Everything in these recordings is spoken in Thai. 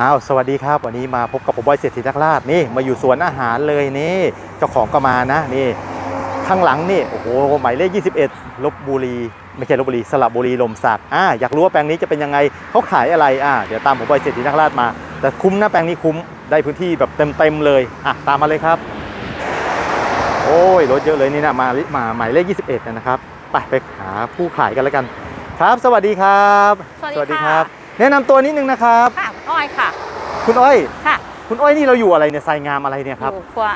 อ้าวสวัสดีครับ วันนี้มาพบกับผมบอยเศรษฐีนักราชนี่มาอยู่สวนอาหารเลยนี่เจ้าของก็มานะนี่ข้างหลังนี่โอ้โหหมายเลข 21ลบบุรี ไม่ใช่ลบบุรีสระบุรีลมศักดิ์อ่าอยากรู้ว่าแปลงนี้จะเป็นยังไงเขาขายอะไรอ่าเดี๋ยวตามผมบอยเศรษฐีนักราชมา แต่คุ้มนะแปลงนี้คุ้มได้พื้นที่แบบเต็มๆเลยอะตามมาเลยครับ โอ้ยรถเยอะเลยนี่นะมามาหมายเลข 21นะครับไปไปหาผู้ขายกันแล้วกัน ครับ สวัสดีครับ สวัสดีค่ะครับ แนะนำตัวนิดนึงนะครับ ค่ะอ้อยค่ะ คุณอ้อย ค่ะคุณอ้อยนี่เราอยู่อะไรเนี่ยไซงามอะไรเนี่ยครับ อยู่ครัว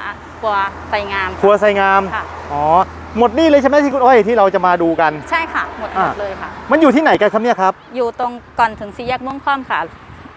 ครัวไสงามครัวไซงาม ค่ะ อ๋อ หมดนี่เลยใช่ไหมที่คุณอ้อยที่เราจะมาดูกัน ใช่ค่ะ หมดหอ่ามดเลยค่ะ มันอยู่ที่ไหนกันครับเนี่ยครับ อยู่ตรงก่อนถึงสี่แยกม่วงค่อมค่ะ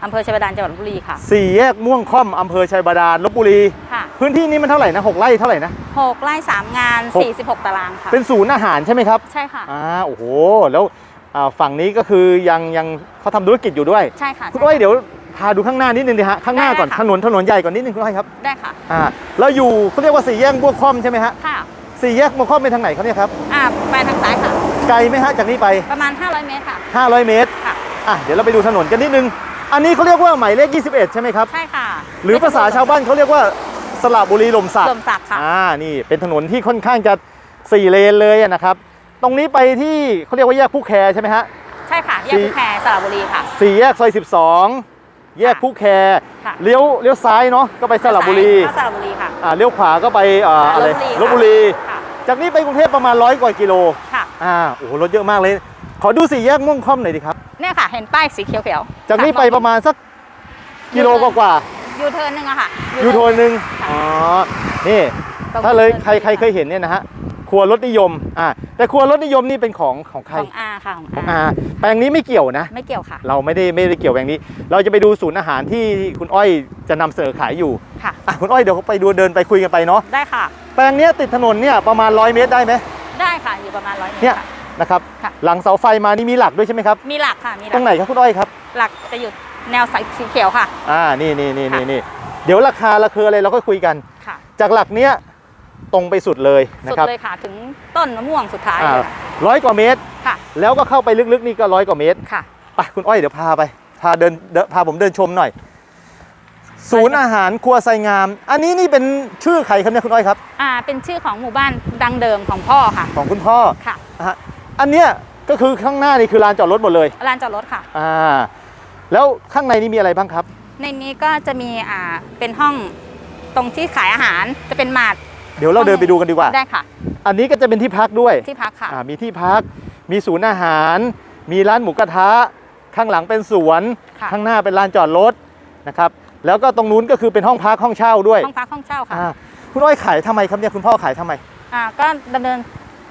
อำเภอชัยบาดาลจังหวัดลพบุรีค่ะ สี่แยกม่วงค่อมอำเภอชัยบาดาลลบบุรี ค่ะพื้นที่นี้มันเท่าไหร่นะหกไร่เท่าไหร่นะ หกไร่สามงานหก46ตารางค่ะ เป็นศูนย์อาหารใช่ไหมครับ ใช่ค่ะ อ่า โอ้โห แล้วอ่า ฝั่งนี้ก็คือยังยังเขาทำธุรกิจอยู่ด้วย ใช่ค่ะคุณอ้อยเดี๋ยวพาดูข้างหน้านิดนึงดิฮะข้างหน้าก่อนได้ค่ะถนนถนนใหญ่ก่อนนิดนึงคุณอ้อยครับได้ค่ะอ่าเราอยู่เขาเรียกว่าสี่แยกม่วงค่อมใช่ไหมฮะค่ะสี่แยกม่วงค่อมเป็นทางไหนครับเนี่ยครับอ่าไปทางซ้ายค่ะ ไกลไหมฮะจากนี้ไปประมาณ 500 เมตรค่ะ 500 เมตรค่ะอะเดี๋ยวเราไปดูถนนกันนิดนึง อันนี้เขาเรียกว่าหมายเลข 21 ใช่ไหมครับใช่ค่ะ หรือภาษาชาวบ้านเขาเรียกว่าสระบุรีลมศักลดิ์มศักดิ์ค่ะอ่านี่เป็นถนนที่ค่อนข้างจะสี่เลนเลยอะนะครับ ตรงนี้ไปที่เขาเรียกว่าแยกผู้แคใช่ไหมฮะ ใช่ค่ะ แยกสี่ภูแพสระบุรีค่ะ สี่แยกซอย12 แยกผู้แคค่ะ เลี้ยวเลี้ยวซ้ายเนาะก็ไปสระบุรีก็สระบุรีค่ะ อ่าเลี้ยวขวาก็ไปอ่าอะไรลลบพบุบุรี รีค่ะ จากนี้ไปกรุงเทพประมาณร้อยกว่ากิโลค่ะ อ่าโอ้โหรถเยอะมากเลย ขอดูสี่แยกม่วงค่อมหน่อยดิครับ เนี่ยค่ะ เห็นป้ายสีเขียวๆจากนี้ไปประมาณสักกิโลกว่าๆยูเทิร์นหนึงอะค่ะยูโทนหนึ่งค่ะอ๋อนี่ตรงถ้าเลยยูใครทิร์นใครเคยเห็นเนี่ยนะฮะ ครัวรถนิยมอ่าแต่ครัวรถนิยมนี่เป็นของของใครของอาค่ะของของอาอาแปลงนี้ไม่เกี่ยวนะ ไม่เกี่ยวค่ะ เราไม่ได้ไม่ได้เกี่ยวแปลงนี้ เราจะไปดูศูนย์อาหารที่คุณอ้อยจะนำเสนอขายอยู่ค่ะ อะคุณอ้อยเดี๋ยวไปดูเดินไปคุยกันไปเนาะได้ค่ะ แปลงเนี้ยติดถนนเนี่ยประมาณ 100 เมตรได้ไหม ได้ค่ะ อยู่ประมาณร้อยเมตเนี่ยรค่ะ นะครับค่ะ หลังเสาไฟมานี่มีหลักด้วยใช่ไหมครับ มีหลักค่ะมีหตลัรงไหนครับคุณอ้อยครับหลักจะอยู่แนวสายสีเขียวค่ะ อ่านี่นี่นี่ค่ะนี่นี่เดี๋ยวราคาราคาอะไรเราก็คุยกัน ค่ะ จากหลักเนี้ย ตรงไปสุดเลยนะสุดครับเลยค่ะถึงต้นมะม่วงสุดท้ายอ่าเลยค่ะร้อยกว่าเมตร ค่ะแล้วก็เข้าไปลึกๆนี่ก็ร้อยกว่าเมตรค่ะ ไปคุณอ้อยเดี๋ยวพาไปพาเดินเดินพาผมเดินชมหน่อย ศูนย์อาหารครัวไซงาม อันนี้นี่เป็นชื่อใครครับเนี่ยคุณอ้อยครับ อ่าเป็นชื่อของหมู่บ้านดังเดิมของพ่อค่ะ ของคุณพ่อค่ะนะฮะอันเนี้ยก็คือข้างหน้านี่คือลานจอดรถหมดเลยลานจอดรถค่ะ อ่าแล้วข้างในนี่มีอะไรบ้างครับ ในนี้ก็จะมีอ่าเป็นห้องตรงที่ขายอาหารจะเป็นหมาด เดี๋ยวเราเดินไปดูกันดีกว่า ได้ค่ะ อันนี้ก็จะเป็นที่พักด้วยที่พักค่ะ อ่ามีที่พัก มีศูนย์อาหาร มีร้านหมูกระทะ ข้างหลังเป็นสวน ค่ะ ข้างหน้าเป็นลานจอดรถนะครับ แล้วก็ตรงนู้นก็คือเป็นห้องพักห้องเช่าด้วยห้องพักห้องเช่าค่ะอ่าคุณอ้อยขายทำไมครับเนี่ยคุณพ่อขายทำไมอ่าก็ดำเนิน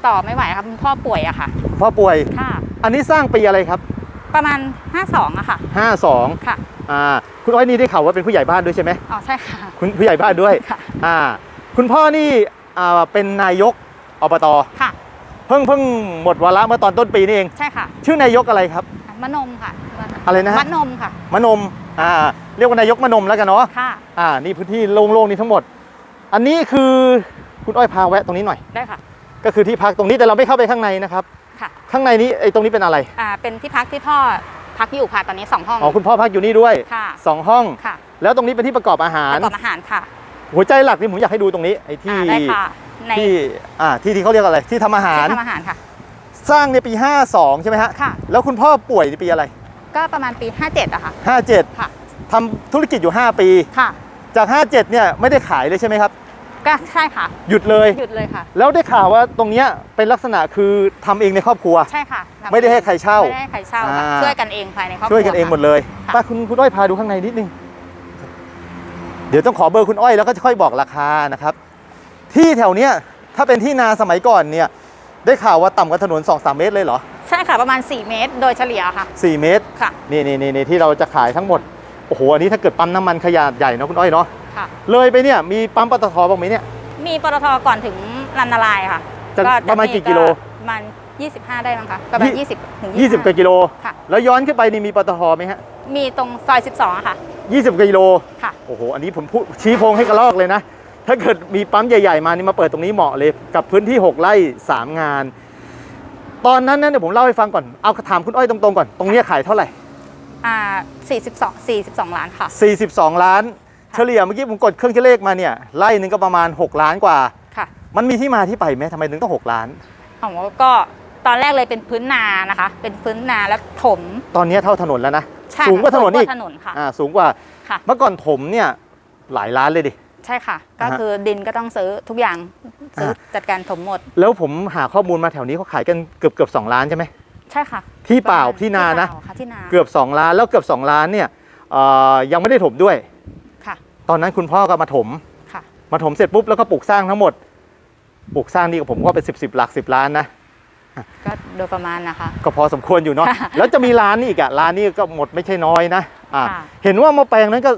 ต่อไม่ไหวครับคุณพ่อป่วยอะค่ะพ่อป่วย ค่ะ อันนี้สร้างปีอะไรครับ ประมาณ 52อะค่ะ 52ค่ะ อ่าคุณอ้อยนี่ได้ข่าวว่าเป็นผู้ใหญ่บ้านด้วยใช่ไหมอ๋อใช่ค่ะ คุณผู้ใหญ่บ้านด้วย ค่ะ อ่า คุณพ่อนี่อ่าเป็นนายกอบต ค่ะ เพิ่งเพิ่งหมดวาระเมื่อตอนต้นปีนี่เอง ใช่ค่ะชื่อนายกอะไรครับ มะนมค่ะอะไรนะฮะ มะนมค่ะ มนมอ่าเรียกว่านายกมนมแล้วกันเนาะค่ะ อ่านี่พื้นที่โล่งๆนี่ทั้งหมด อันนี้คือคุณอ้อยพาแวะตรงนี้หน่อย ได้ค่ะ ก็คือที่พักตรงนี้แต่เราไม่เข้าไปข้างในนะครับ ค่ะ ข้างในนี้ไอ้ตรงนี้เป็นอะไร อ่า เป็นที่พักที่พ่อพักอยู่ค่ะ ตอนนี้สองห้อง อ๋อคุณพ่อพักอยู่นี่ด้วยค่ะ สองห้อง ค่ะแล้วตรงนี้เป็นที่ประกอบอาหาร ประกอบอาหารค่ะ หัวใจหลักนี่ผมอยากให้ดูตรงนี้ไอ้ที่อ่าได้ค่ะในที่อ่าที่ที่เขาเรียกอะไรที่ทำอาหาร ที่ทำอาหารค่ะ สร้างในปี 52 ใช่ไหมฮะ ค่ะ แล้วคุณพ่อป่วยในปีอะไร ก็ประมาณปี 57อะค่ะ 57ค่ะ ทำธุรกิจอยู่ 5 ปี ค่ะ จาก 57 เนี่ยไม่ได้ขายเลยใช่ไหมครับ ก็ใช่ค่ะ หยุดเลย หยุดเลยค่ะ แล้วได้ข่าวว่าตรงเนี้ยเป็นลักษณะคือทำเองในครอบครัว ใช่ค่ะทำไม่ได้ให้ใครเช่า ไม่ได้ให้ใครเช่าค่ะอ่า ช่วยกันเองภายในครอบครัวช่วยกันเองหมดเลยค่ะ ป้าคุณคุณอ้อยพาดูข้างในนิดนึง เดี๋ยวต้องขอเบอร์คุณอ้อยแล้วก็จะค่อยบอกราคานะครับ ที่แถวเนี้ยถ้าเป็นที่นาสมัยก่อนเนี่ย ได้ข่าวว่าต่ำกว่าถนน 2-3 เมตรเลยเหรอ ใช่ค่ะประมาณ 4 เมตร โดยเฉลี่ยค่ะ 4 เมตรค่ะ นี่นี่นี่นี่ที่เราจะขายทั้งหมด โอ้โห อันนี้ถ้าเกิดปั๊มน้ำมันขนาดใหญ่เนอะคุณอ้อยเนาะค่ะ เลยไปเนี่ยมีปั๊มปตทบ้างไหมเนี่ย มีปตทก่อนถึงลำนาลายค่ะจะประมาณกี่กิโลประมาณ25 ได้มั้งคะประมาณยี่20ถึง20กว่ากิโลค่ะแล้วย้อนขึ้นไปนี่มีปตทไหมฮะ มีตรงซอย 12อะค่ะ 20กว่ากิโลค่ะโอ้โห อันนี้ผมพูดชี้โพงให้กระลอกเลยนะ ถ้าเกิดมีปั๊มใหญ่ ๆ มานี่มาเปิดตรงนี้เหมาะเลยกับพื้นที่ 6ไร่3 งาน ตอนนั้นนะเดี๋ยวผมเล่าให้ฟังก่อน เอาถามคุณอ้อยตรงๆก่อน ตรงเนี้ยขายเท่าไหร่ อ่า42 42 ล้านค่ะ 42 ล้าน เฉลี่ยเมื่อกี้ผมกดเครื่องคิดเลขมาเนี่ยไล่หนึ่งก็ประมาณ 6 ล้านกว่า ค่ะมันมีที่มาที่ไปไหมทำไมถึงต้อง 6 ล้าน ของก็ตอนแรกเลยเป็นพื้นนานะคะ เป็นพื้นนาแล้วถม ตอนนี้เท่าถนนแล้วนะ ใช่สูงกว่าถนนอีกสูงถนนค่ะ อ่าสูงกว่าค่ะ เมื่อก่อนถมเนี่ยหลายล้านเลยดิ ใช่ค่ะ ก็อ่าฮะคือดินก็ต้องซื้อทุกอย่างซื้ออ่าจัดการถมหมดแล้วผมหาข้อมูลมาแถวนี้เขาขายกันเกือบเกือบสล้านใช่ไหมใช่ค่ะที่เปล่าประมณที่นานะ เปล่ค่ะที่นาเกือบ 2 ล้านแล้วเกือบ 2 ล้านเนี่ยเอ่อยังไม่ได้ถมด้วย ค่ะตอนนั้นคุณพ่อก็มาถม ค่ะ มาถมเสร็จปุ๊บแล้วก็ปลูกสร้างทั้งหมด ปลูกสร้างนี่กับผมก็เป็น 10บสหลัก 10 ล้านนะ ก็โดยประมาณนะคะ ก็พอสมควรอยู่เนาะค่ะแล้วจะมีร้านนี่อีกอะร้านนี้ก็หมดไม่ใช่น้อยนะอ่าค่ะ เห็นว่ามาแปลงนั้นก็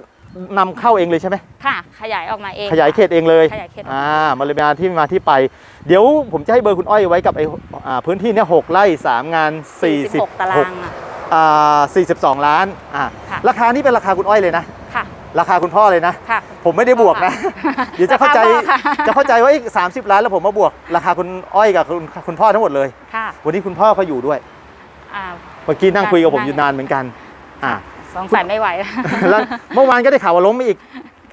นำเข้าเองเลยใช่ไหม ค่ะ ขยายออกมาเองขยายเขตเองเลย ขยายเขตออกมาอ่ามาเลยมาที่มาที่ไป เดี๋ยวผมจะให้เบอร์คุณอ้อยไว้กับไอ้อ่าพื้นที่เนี่ยหกไร่สามงาน46ตารางอะอ่า42 ล้านอ่าค่ะ ราคานี่เป็นราคาคุณอ้อยเลยนะ ค่ะ ราคาคุณพ่อเลยนะ ค่ะ ผมไม่ได้บวกนะ เดี๋ยวจะเข้าใจราคาพ่อค่ะ จะเข้าใจว่าสามสิบล้านแล้วผมมาบวก ราคาคุณอ้อยกับคุณคุณพ่อทั้งหมดเลย ค่ะวันนี้คุณพ่อเขาอยู่ด้วย อ่า เมื่อกี้นั่งคุยกับผมนั่ง อยู่นานเหมือนกัน อ่าสงสัยไม่ไหวแล้วเมื่อวานก็ได้ข่าวว่าล้มไปอีก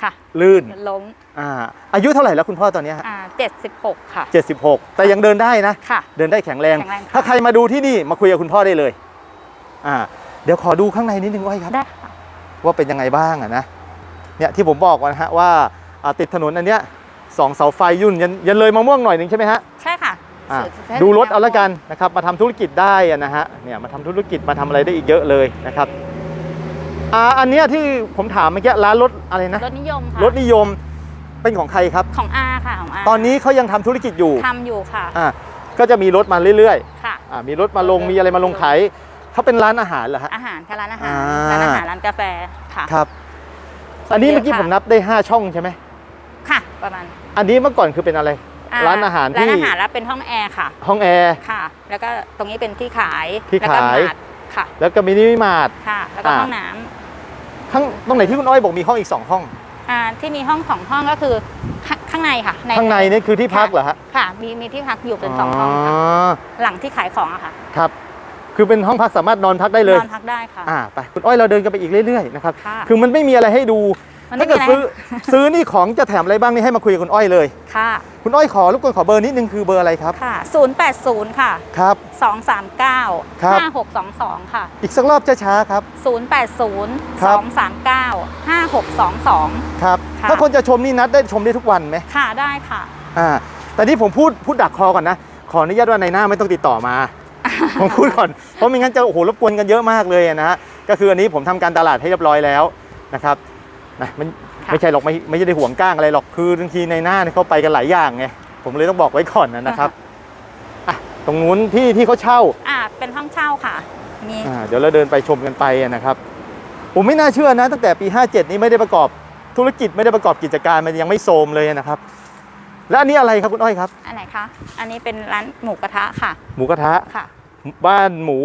ค่ะลื่นล้มอ่าอายุเท่าไหร่แล้วคุณพ่อตอนเนี้ยฮะอ่า76ค่ะ76แต่ยังเดินได้นะ ค่ะ เดินได้แข็งแรง แข็งแรงค่ะ ถ้าใครมาดูที่นี่มาคุยกับคุณพ่อได้เลย อ่า เดี๋ยวขอดูข้างในนิดนึงอ้อยครับ ได้ค่ะ ว่าเป็นยังไงบ้างอะนะ เนี่ยที่ผมบอกว่านะฮะว่าอ่าติดถนนอันเนี้ยสองเสาไฟยุ่นยันยันเลยมะม่วงหน่อยหนึ่งใช่ไหมฮะใช่ค่ะอะสุให้ดูรถเอาละกันนะครับมาทำธุรกิจได้อะนะฮะเนี่ยมาทำธุรกิจมาทำอะไรได้อีกเยอะเลยนะครับอ่าอันเนี้ยที่ผมถามเมื่อกี้ร้านรถอะไรนะรถนิยมค่ะรถนิยมเป็นของใครครับของอาค่ะของอาตอนนี้เขายังทำธุรกิจอยู่ทำอยู่ค่ะอ่าก็จะมีรถมาเรื่อยค่ะๆอ่ามีรถมาลงมีอะไรมาลงขายเขาเป็นร้านอาหารเหรอฮะอาหารค่ะร้านอาหารอ่าร้านอาหารร้านกาแฟค่ะครับคน อันนี้เยอะเมื่อกี้ค่ะผมนับได้ 5 ช่องใช่ไหมค่ะ ประมาณ อันนี้เมื่อก่อนคือเป็นอะไร ร้านอาหารร้านที่อาหารแล้วเป็นห้องแอร์ค่ะ ห้องแอร์ ค่ะ แล้วก็ตรงนี้เป็นที่ขาย ที่แล้วก็ขายหมาดค่ะ แล้วก็มินิมาร์ทค่ะ แล้วก็อ่าห้องน้ำข้างตรงไหนที่คุณอ้อยบอกมีห้องอีก 2 ห้อง อ่า ที่มีห้องสองห้องก็คือข้าข้างในค่ะ ข้างในนี่คือที่พักเหรอฮะ ค่ะ มีมีที่พักอยู่เป็นสองห้องค่ะ หลังที่ขายของอะค่ะ ครับ คือเป็นห้องพักสามารถนอนพักได้เลยนอนพักได้ค่ะ อ่าไปคุณอ้อยเราเดินกันไปอีกเรื่อยๆนะครับค่ะคือมันไม่มีอะไรให้ดูมันไม่ถ้าเกิดมีอะไร ซื้อซื้อนี่ของจะแถมอะไรบ้างนี่ให้มาคุยกับคุณอ้อยเลย ค่ะคุณอ้อยขอรบกวนขอเบอร์นิดนึงคือเบอร์อะไรครับค่ะ 080 ค่ะ ครับ 239 ครับ 5622 ค่ะ อีกสักรอบช้าๆครับ 080 ครับ 239 5622 ครับค่ะ ถ้าคนจะชมนี่นัดได้ชมได้ทุกวันไหมค่ะได้ค่ะ อ่าแต่นี่ผมพูดพูดดักคอก่อนนะขออนุญาตว่าในหน้าไม่ต้องติดต่อมา ผมพูดก่อน เพราะไม่งั้นจะโอ้โหรบกวนกันเยอะมากเลยอะนะฮะ ก็คืออันนี้ผมทำการตลาดให้เรียบร้อยแล้วนะครับนะมันค่ะไม่ใช่หรอกไม่ไม่ใช่ได้ห่วงก้างอะไรหรอก คือบางทีในหน้าเนี่ยเขาไปกันหลายอย่างไง ผมเลยต้องบอกไว้ก่อนนะนะครับอะตรงนู้นที่ที่เขาเช่า อ่า เป็นห้องเช่าค่ะมีอ่าเดี๋ยวเราเดินไปชมกันไปอะนะครับ ผมไม่น่าเชื่อนะ ตั้งแต่ปี 57 นี้ไม่ได้ประกอบธุรกิจไม่ได้ประกอบกิจการมันยังไม่โทรมเลยนะครับ แล้วอันนี้อะไรครับคุณอ้อยครับ อันไหนคะ อันนี้เป็นร้านหมูกระทะค่ะ หมูกระทะ ค่ะ บ้านหมู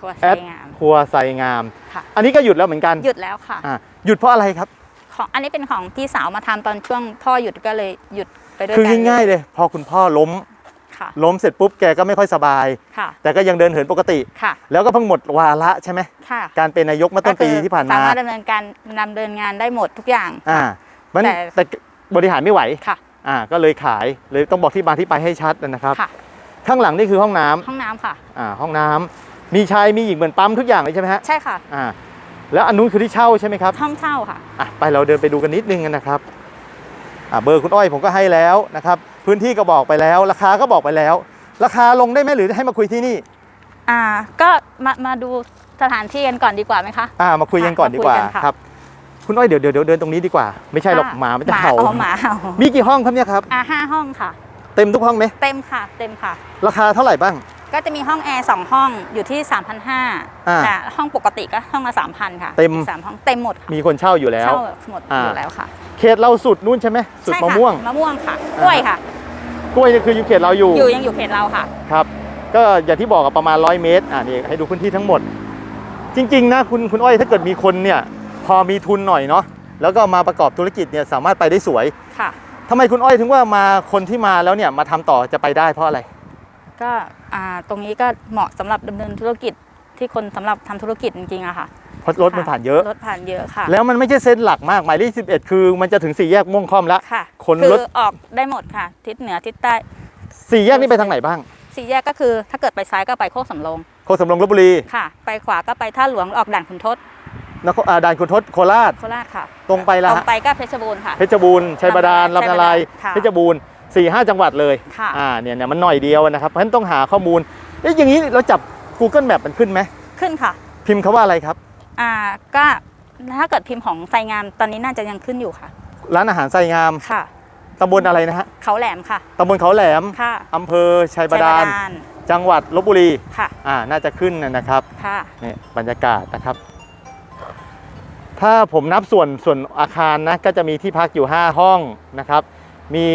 ครัวแอไซดงาม ครัวไซงาม ค่ะ อันนี้ก็หยุดแล้วเหมือนกันหยุดแล้วค่ะ อ่าหยุดเพราะอะไรครับ ของอันนี้เป็นของพี่สาวมาทำตอนช่วงพ่อหยุดก็เลยหยุดไปด้วยคือกันง่ายๆเลย พอคุณพ่อล้มค่ะล้มเสร็จปุ๊บแกก็ไม่ค่อยสบาย ค่ะแต่ก็ยังเดินเหินปกติ ค่ะแล้วก็เพิ่งหมดวาระใช่ไหมค่ะการเป็นนายกเมื่อต้นปีที่ผ่านสาามมารถดำเนินการดำเนินงานได้หมดทุกอย่าง อ่ามันแต่ แต่บริหารไม่ไหวค่ะ อ่าก็เลยขายเลยต้องบอกที่มาที่ไปให้ชัดนะครับ ค่ะ ข้างหลังนี่คือห้องน้ำห้องน้ำค่ะ อ่าห้องน้ำมีชายมีหญิงเหมือนปั๊มทุกอย่างเลยใช่ไหมฮะใช่ค่ะ อ่าแล้วอันนู้นคือที่เช่าใช่ไหมครับห้องเช่าค่ะ อะไปเราเดินไปดูกันนิดนึงนะครับอะเบอร์คุณอ้อยผมก็ให้แล้วนะครับพื้นที่ก็บอกไปแล้วราคาก็บอกไปแล้ว ราคาลงได้ไหมหรือให้มาคุยที่นี่ อ่า ก็มามาดูสถานที่กันก่อนดีกว่าไหมคะ อ่ามาคุยกันก่อนค่ะดีกว่ามาคุยกันค่ะ ครับ คุณอ้อยเดี๋ยวเดี๋ยวเดี๋ยวเดินตรงนี้ดีกว่า ไม่ใช่หรอกค่ะหมามันจะเห่า อ๋อหมาเห่ามีกี่ห้องครับเนี่ยครับ อ่าห้าห้องค่ะ เต็มทุกห้องไหมเต็มค่ะ เต็มค่ะ ราคาเท่าไหร่บ้าง ก็จะมีห้องแอร์สองห้องอยู่ที่อ่า3,500แต่ห้องปกติก็ห้องละ3,000 ค่ะ เต็มอีกสามห้องเต็มหมดค่ะมีคนเช่าอยู่แล้ว เช่าหมดอ่าอยู่แล้วค่ะ เขตเราสุดนู่นใช่ไหมสุดใช่มะค่ม่วงมะม่วงค่ะกล้วยค่ะกล้วยนี่คืออยู่เขตเราอยู่ อยู่ยังอยู่เขตเราค่ะ ครับ ก็อย่างที่บอกกับประมาณ 100 เมตร อ่านี่ให้ดูพื้นที่ทั้งหมด จริง ๆ นะคุณคุณอ้อยถ้าเกิดมีคนเนี่ยพอมีทุนหน่อยเนาะแล้วก็มาประกอบธุรกิจเนี่ยสามารถไปได้สวยค่ะ ทำไมคุณอ้อยถึงว่ามาคนที่มาแล้วเนี่ยมาทำต่อจะไปได้เพราะอะไร ก็อ่าตรงนี้ก็เหมาะสำหรับดำเนินธุรกิจที่คนสำหรับทำธุรกิจจริงๆอะค่ะเพเพราะรถมันผ่านเยอะ รถผ่านเยอะค่ะแล้วมันไม่ใช่เส้นหลักมากหมายเลข11 คือ มันจะถึงสี่แยกม่วงค่อมแล้ว ค่ะคนคือรถออกได้หมดค่ะ ทิศเหนือทิศใต้สี่แยกนี่ไปทางไหนบ้างสี่แยกก็คือ ถ้าเกิดไปซ้ายก็ไปโคกสำโรงโคกสำโรงลบบุรี ค่ะ ไปขวาก็ไปท่าหลวงออกด่านขุนทศ นครอ่าด่านคุณทศโคราช โคราชค่ะตรงไปละ ตรงฮะไปก็เพชรบูรณ์ค่ะ เพชรบูรณ์ชัยบาดาลชัยบาดาลลำนาลายค่ะ เพชรบูรณ์สี่ห้าจังหวัดเลยค่ะอ่าเนี่ยเนี่ยมันหน่อยเดียวนะครับเพราะฉะนั้นต้องหาข้อมูลเอ๊ะอย่างนี้เราจับ Google Map มันขึ้นไหมขึ้นค่ะ พิมพ์คาว่าอะไรครับ อ่าก็ถ้าเกิดพิมพ์ของไซงามตอนนี้น่าจะยังขึ้นอยู่ค่ะ ร้านอาหารไซงามค่ะ ตำบลอะไรนะฮะเขาแหลมค่ะตำบลเขาแหลมค่ะอำเภอชัยบาดาล ชัยจังหวัดลบบุรีค่ะอ่าน่าจะขึ้นนะครับค่ะนี่บรรยากาศนะครับ ถ้าผมนับส่วนส่วนอาคารนะก็จะมีที่พักอยู่ 5 ห้องนะครับ มี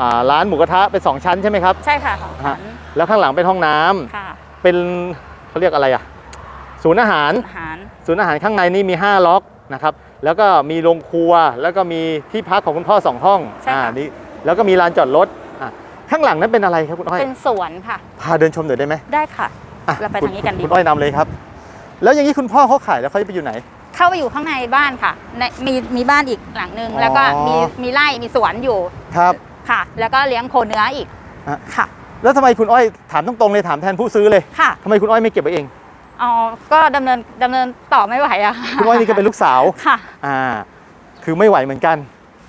อ่าร้านหมูกระทะเป็น2ชั้นใช่ไหมครับใช่ค่ะของฉันแล้วข้างหลังเป็นห้องน้ำค่ะเป็นเขาเรียกอะไรอะศูนย์อาหาร อาหารศูนย์อาหารข้างในนี่มี 5 ล็อกนะครับ แล้วก็มีโรงครัว แล้วก็มีที่พักของคุณพ่อสองห้องใช่ค่ะอ่านี่แล้วก็มีลานจอดรถอะข้างหลังนั้นเป็นอะไรครับคุณอ้อยเป็นสวนค่ะ พาเดินชมหน่อยได้ไหมได้ค่ะ อะเราไปคุณทางนี้กันดี คุณอ้อยนำเลยครับ แล้วอย่างนี้คุณพ่อเขาขายแล้วเขาจะไปอยู่ไหน เข้าไปอยู่ข้างในบ้านค่ะในมีมีบ้านอีกหลังหนึ่งอ๋อแล้วก็มีมีไร่มีสวนอยู่ครับค่ะ แล้วก็เลี้ยงโคเนื้ออีกฮะค่ะแล้วทำไมคุณอ้อยถามตรงๆเลยถามแทนผู้ซื้อเลยค่ะทำไมคุณอ้อยไม่เก็บไว้เอง อ๋อก็ดำเนินดำเนินต่อไม่ไหวอะคุณอ้อยนี่ก็เป็นลูกสาวค่ะ อ่าคือไม่ไหวเหมือนกัน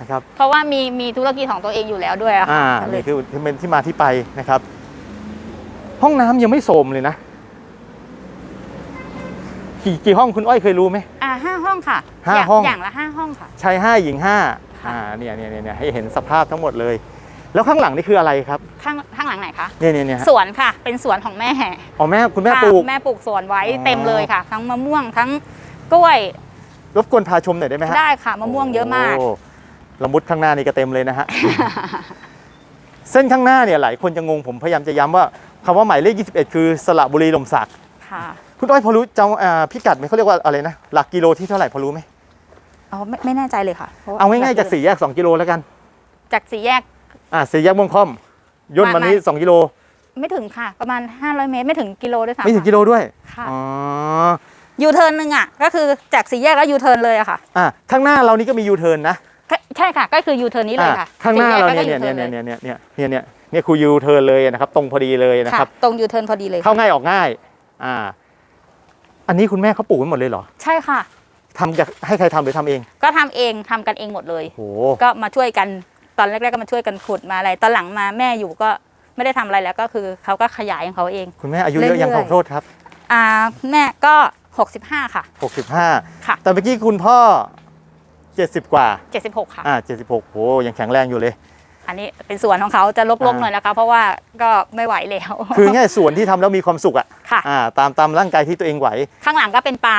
นะครับเพราะว่ามีมีธุรกิจของตัวเองอยู่แล้วด้วยอะอ่าค่ะก็เลนี่ยคือเป็นที่มาที่ไปนะครับ ห้องน้ำยังไม่โสมเลยนะ กี่กี่ห้องคุณอ้อยเคยรู้ไหม อ่าห้าห้องค่ะห้าย่ห้อง อย่างละห้าห้องค่ะ ชายห้าหญิงห้าค่ะ อ่าเนี่ยเนี่ยเนี่ยเนี่ยให้เห็นสภาพทั้งหมดเลย แล้วข้างหลังนี่คืออะไรครับข้างข้างหลังไหนคะเนี่ยเนี่ยเนี่ยฮะสวนค่ะ เป็นสวนของแม่อ๋อแม่คุณแม่ค่ะปลูก แม่ปลูกสวนไว้อ๋อ เต็มเลยค่ะ ทั้งมะม่วงทั้งกล้วยรบกวนพาชมหน่อยได้ไหมฮะได้ค่ะมะม่วงเยอะมากโละมุดข้างหน้านี่ก็เต็มเลยนะฮะ เส้นข้างหน้าเนี่ยหลายคนจะงงผมพยายามจะย้ำว่าคำว่าหมายเลข 21 คือสระบุรีลมศักดิ์ค่ะ คุณอ้อยพอรู้จำอ่าพิกัดไหมเขาเรียกว่าอะไรนะหลักกิโลที่เท่าไหร่พอรู้ไหมอ๋อไม่ไม่แน่ใจเลยค่ะพระว่เอาง่ายๆจากสี่แยก2กิโลแล้วกันจากสี่แยก อ่าสี่แยกม่วงค่อมย่นมานี้2กิโลไม่ถึงค่ะ ประมาณ 500 เมตรไม่ถึงกิโลด้วยซ้ำไม่ถึงกิโลด้วยค่ะอ๋อยูเทิร์นหนึ่งอะก็คือจากสี่แยกแล้วยูเทิร์นเลยอะค่ะอ่าข้างหน้าเรานี่ก็มียูเทิร์นนะ ก็ใช่ค่ะ ก็คือยูเทิร์นนี้เลยค่ะอ่าข้างหน้าเราเนี่ยสี่เนี่ยแกเนี่ยก็เนี่ยเนี่ยเนี่ยเนี่ยเนี่ยเนี่ยคือยูเทิร์นเลยนะครับ ตรงพอดีเลยนะค่ะครับตรงยูเทิร์นพอดีเลย เข้าง่ายออกง่าย อ่า อันนี้คุณแม่เขาปลูกไว้หมดเลยเหรอใช่ค่ะ ทำจากให้ใครทำหรือทำเอง ก็ทำเองทำกันเองหมดเลยโอ้ก็มาช่วยกันตอนแรกๆก็มาช่วยกันขุดมาอะไร ตอนหลังมาแม่อยู่ก็ไม่ได้ทำอะไรแล้วก็คือเขาก็ขยายของเขาเองคุณแม่อายุเยอะยังเรื่ขอยๆอโทษครับ อ่าแม่ก็ 65 ค่ะ 65 ค่ะ แต่เมื่อกี้คุณพ่อ 70 กว่า 76 ค่ะ อ่า 76โอ้ยังแข็งแรงอยู่เลย อันนี้เป็นสวนของเขาจะลกอ่าๆหน่อยนะคะ เพราะว่าก็ไม่ไหวแล้วคือง่ายส่วนที่ทำแล้วมีความสุขอะค่ะอ่าตามตามร่างกายที่ตัวเองไหว ข้างหลังก็เป็นปลา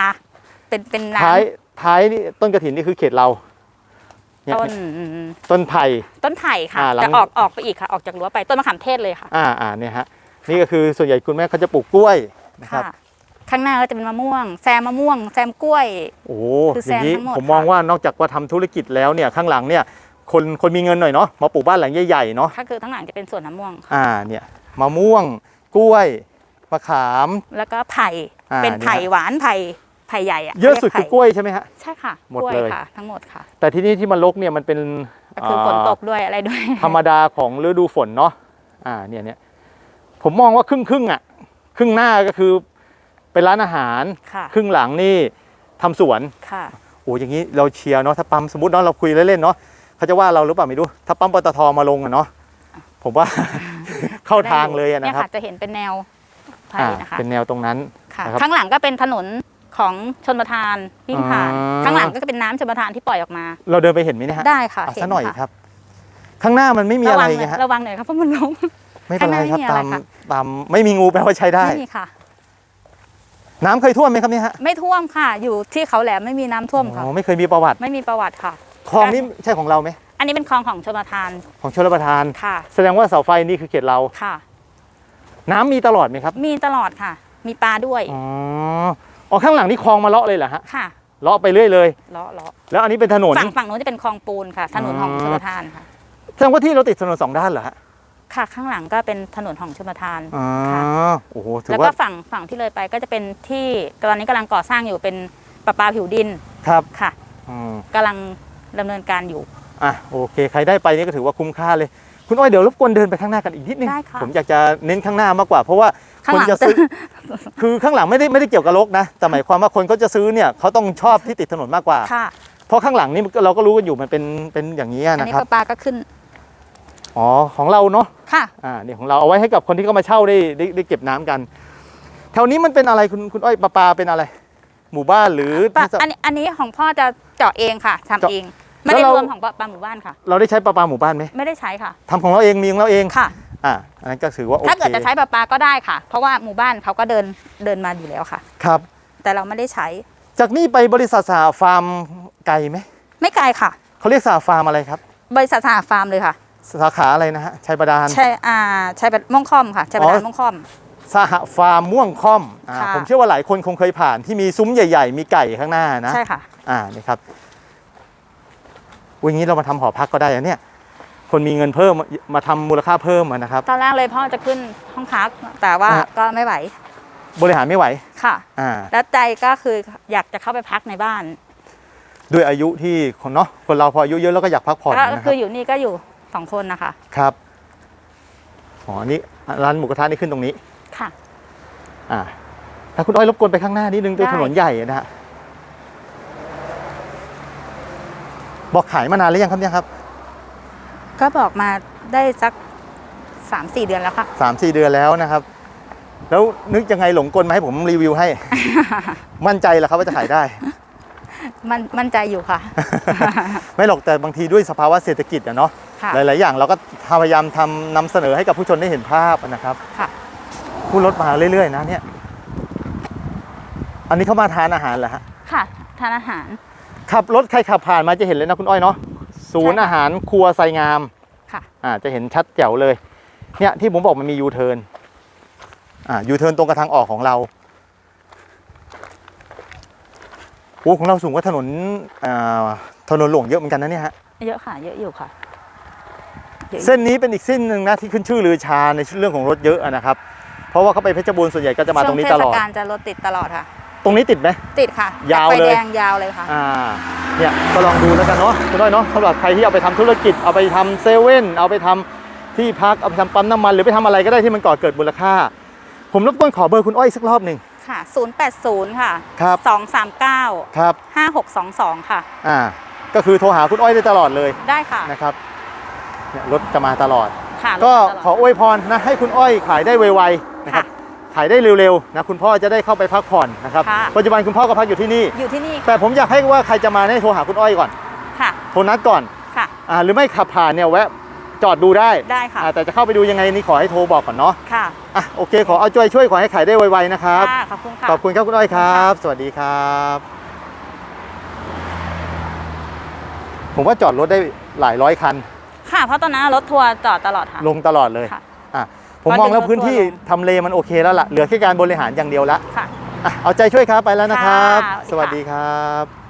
เป็นเป็นน้ท้ายท้ายนี่ต้นกระถินนี่คือเขตเราำเนี่ยต้นต้นไผ่ต้นไผ่ค่ะอ่าหลังจะออกออกไปอีกค่ะ ออกจากรั้วไปต้นมะขามเทศเลยค่ะ อ่าอ่าเนี่ยฮะนี่ก็คือส่วนใหญ่คุณแม่เขาจะปลูกกล้วยนะครับค่ะข้างหน้าก็จะเป็นมะม่วง แซมมะม่วง แซมกล้วย โอ้คืออแซย่ามงนี้ทั้งหมดผมมองค่ะว่านอกจากว่าทำธุรกิจแล้วเนี่ยข้างหลังเนี่ย คนคนมีเงินหน่อยเนาะมาปลูกบ้านหลังใหญ่ๆเนาะก็คือทั้งหลังจะเป็นสวนมะม่วงค่ะอ่าเนี่ยมะม่วงกล้วยมะขาม แล้วก็ไผ่อ่าเป็นไผ่เนี่ย หวานไผ่ไผ่ใหญ่อะเยอะสุดรีคืไผ่อกล้วยใช่ไหมฮะ ใช่ค่ะหมดกล้วยเลย ค่ะ ทั้งหมดค่ะแต่ที่นี่ที่มันรกเนี่ยมันเป็นก็คือฝนอ่าตกด้วยอะไรด้วย ธรรมดาของฤดูฝนเนาะอ่าเนี่ยเนี่ยผมมองว่าครึ่งครึ่งๆอะครึ่งหน้าก็คือเป็นร้านอาหาร ค่ะครึ่งหลังนี่ทำสวนค่ะ โอ้อย่างนี้เราเชียร์เนาะถ้าปั๊มสมมติเนาะเราคุยเล่นๆเนาะ เขาจะว่าเราหรือเปล่าไม่รู้ ถ้าปั๊มปตทมาลงอะเนาะผมว่า เข้าทางเลยอะเนี่นะยครับค่ะจะเห็นเป็นแนวไผ่อ่านะคะเป็นแนวตรงนั้น ค่ะนะครับข้างหลังก็เป็นถนนของชนประทานวิ่งผ่าน อ่า ข้างหลังก็เป็นน้ำชนประทานที่ปล่อยออกมา เราเดินไปเห็นไหมเนะฮะได้ค่ะอะเห็สักหน่อยค่ะครับ ข้างหน้ามันไม่มีระอะไรวังไงฮะระวังหน่อยครับเพราะมันลงไม่เป็นไรครับข้างหน้าตามไม่มีอะไรค่ะ ตามไม่มีงูแปลว่าใช้ได้ ไม่มีค่ะ น้ำเคยท่วมไหมครับเนี่ยฮะไม่ท่วมค่ะ อยู่ที่เขาแหลมไม่มีน้ำท่วมค่ะ อ๋อไม่เคยมีประวัติ ไม่มีประวัติค่ะ คลองนี้ใช่ของเราไหมอันนี้เป็นคลองของชนประทานของชลประทานค่ะ แสดงว่าเสาไฟนี่คือเขตเราค่ะ น้ำมีตลอดไหมครับ มีตลอดค่ะ มีปลาด้วยอ๋ออ๋อข้างหลังนี่คลองมาเลาะเลยเหรอฮะค่ะเลาะไปเรื่อยเลยเลาะเลาะแล้วอันนี้เป็นถนนฝั่งฝั่งนู้นจะเป็นคลองปูนค่ะ ถนนของอ๋อชลประทานค่ะแสดงว่าที่เราติดถนนสองด้านเหรอฮะค่ะข้างหลังก็เป็นถนนของชลประทานอ๋อค่ะโอ้โหถืแล้อวก็ว่าฝั่งฝั่งที่เลยไปก็จะเป็นที่ตอนนี้กำลังก่อสร้างอยู่เป็นประปาผิวดินครับค่ะอืมกำลัง ดำเนินการอยู่ อะโอเค ใครได้ไปนี่ก็ถือว่าคุ้มค่าเลย คุณอ้อยเดี๋ยวรบกวนเดินไปข้างหน้ากันอีกนิดนึงได้ค่ะผมอยากจะเน้นข้างหน้ามากกว่า เพราะว่าข้างคนหลัง จะซื้อ คือข้างหลังไม่ได้ไม่ได้เกี่ยวกับรกนะแต่หมายความว่าคนเขาจะซื้อเนี่ยเขาต้องชอบที่ติดถนนมากกว่า ค่ะ เพราะข้างหลังนี่เราก็รู้กันอยู่มันเป็นเป็นอย่างนี้อันนะนี้ครัปบระปาก็ขึ้นอ๋อของเราเนาะ ค่ะ อ่านี่ของเราเอาไว้ให้กับคนที่เขามาเช่าได้ได้ได้เก็บน้ำกัน แถวนี้มันเป็นอะไรคุณคุณอ้อยปลาปลาเป็นอะไร หมู่บ้านหรือปะอันนี้อันนี้ของพ่อจะเจาะเองค่ะทำเจาะเอง ไม่ได้แล้วรเราวมของปลาหมู่บ้านค่ะ เราได้ใช้ปลาปลาหมู่บ้านไหมไม่ได้ใช้ค่ะทำของเราเองมีของเราเองค่ะ อ่าอันนั้นก็ถือว่าโอเคถ้าเกิดจะใช้ปลาปลาก็ได้ค่ะ เพราะว่าหมู่บ้านเขาก็เดินเดินมาอยู่แล้วค่ะ ครับ แต่เราไม่ได้ใช้จากนี้ไปบริษัทสหฟาร์มไกลไหมไม่ไกลค่ะ เขาเรียกสหฟาร์มอะไรครับ บริษัทสหฟาร์มเลยค่ะ สาขาอะไรนะฮะชัยบาดาลใช่อ่าใช่แบบม่วงค่อมค่ะใช่แบบอ๋อ ม่วงค่อม สหฟาร์มม่วงค่อมอ่าค่ะ ผมเชื่อว่าหลายคนคงเคยผ่านที่มีซุ้มใหญ่ๆ มีไก่ข้างหน้านะ ใช่ค่ะ อ่านี่ครับวันนี้เรามาทำหอพักก็ได้อะเนี่ย คนมีเงินเพิ่มมาทำมูลค่าเพิ่มอะนะครับ ตอนแรกเลยพ่อจะขึ้นห้องพักแต่ว่าอะ ก็ไม่ไหวบริหารไม่ไหว ค่ะ อ่า แล้วใจก็คืออยากจะเข้าไปพักในบ้านด้วยอายุที่คนเนาะคนเราพออายุเยอะแล้วก็อยากพักผ่อนก็นะคคืรัอบอยู่นี่ก็อยู่สองคนนะคะ ครับอ๋อนี่ร้านหมูกระทะนี่ขึ้นตรงนี้ ค่ะ อ่าถ้าคุณอ้อยรบกวนไปข้างหน้านิดนึงด้วยได้ ถนนใหญ่นะฮะบอกขายมานานหรือยังครับเนี่ยครับก็บอกมาได้สักสามสี่เดือนแล้วค่ะ สามสี่เดือนแล้วนะครับ แล้วนึกยังไงหลงกลมาให้ผมรีวิวให้ มั่นใจเหรอครับว่าจะขายได้ มันมั่นใจอยู่ค่ะ ไม่หรอกแต่บางทีด้วยสภาวะเศรษฐกิจอะเนาะค่ะ หลาย ๆ อย่างเราก็พยายามทำนำเสนอให้กับผู้ชมได้เห็นภาพนะครับ ค่ะ ผู้รถมาเรื่อยๆ นะเนี่ย อันนี้เข้ามาทานอาหารเหรอฮะ ค่ะทานอาหาร ขับรถใครขับผ่านมาจะเห็นเลยนะคุณอ้อยเนาะ ศูนย์ใช่ค่ะอาหารครัวไซงาม ค่ะ อ่า จะเห็นชัดแจ๋วเลย เนี่ยที่ผมบอกมันมียูเทิร์น อ่า ยูเทิร์นตรงกระทางออกของเราโอ้ของเราสูงกว่าถนนอ่าถนนหลวงเยอะเหมือนกันนะเนี่ยฮะ เยอะค่ะ เยอะอยู่ค่ะยอะอยู่ เส้นนี้เป็นอีกเส้นหนึ่งนะที่ขึ้นชื่อลือชาในเรื่องของรถเยอะอะนะครับ เพราะว่าเขาไปเพชรบูรณ์ส่วนใหญ่ก็จะมาตรงนี้ตลอดช่วงเทศกาลจะรถติดตลอดค่ะ ตรงนี้ติดไหมติดค่ะยาวจกไฟเลยแดงยาวเลยค่ะอ่าเนี่ยก็ลองดูแล้วกันเนาะคุณน้อยเนาะสำหรับใครที่เอาไปทำธุรกิจเอาไปทำเซเว่นเอาไปทำที่พักเอาไปทำปั๊มน้ำมันหรือไปทำอะไรก็ได้ที่มันก่อเกิดมูลค่า ผมรบกวนขอเบอร์คุณอ้อยสักรอบหนึ่งค่ะ 080 ค่ะครับ239 ครับ 5622 ค่ะ อ่า ก็คือโทรหาคุณอ้อยได้ตลอดเลย ได้ค่ะ นะครับ เนี่ยรถจะมาตลอด ค่ะก็รถมาตลดขออวยพรนะให้คุณอ้อยขายได้ไวๆนะครับค่ะขายได้เร็วๆนะคุณพ่อจะได้เข้าไปพักผ่อนนะครับค่ะ ปัจจุบันคุณพ่อก็พักอยู่ที่นี่ อยู่ที่นี่แต่ผมอยากให้ว่าใครจะมาให้โทรหาคุณอ้อยก่อนค่ะโทรนัดก่อนค่ะ อ่าหรือไม่ขับผ่านเนี่ยแวะจอดดูได้ได้ค่ะ อ่าแต่จะเข้าไปดูยังไงนี่ขอให้โทรบอกก่อนเนาะค่ะอะโอเค ขอเอาใจช่วยขอให้ขายได้ไวๆนะครับ ค่ะขอบคุณค่ะ ขอบคุณครับคุณอ้อยครับ สวัสดีครับ ผมว่าจอดรถได้หลายร้อยคัน ค่ะ เพราะตอนนั้นรถทัวร์จอดตลอดค่ะ ลงตลอดเลยค่ะ อะผมก็มองดึงแล้วรถพื้นที่ทัวร์ลงทำเลมันโอเคแล้วล่ะ เหลือแค่การบริหารอย่างเดียวละค่ะ อะเอาใจช่วยครับไปแล้วนะครับ ค่ะสวัสดีครับ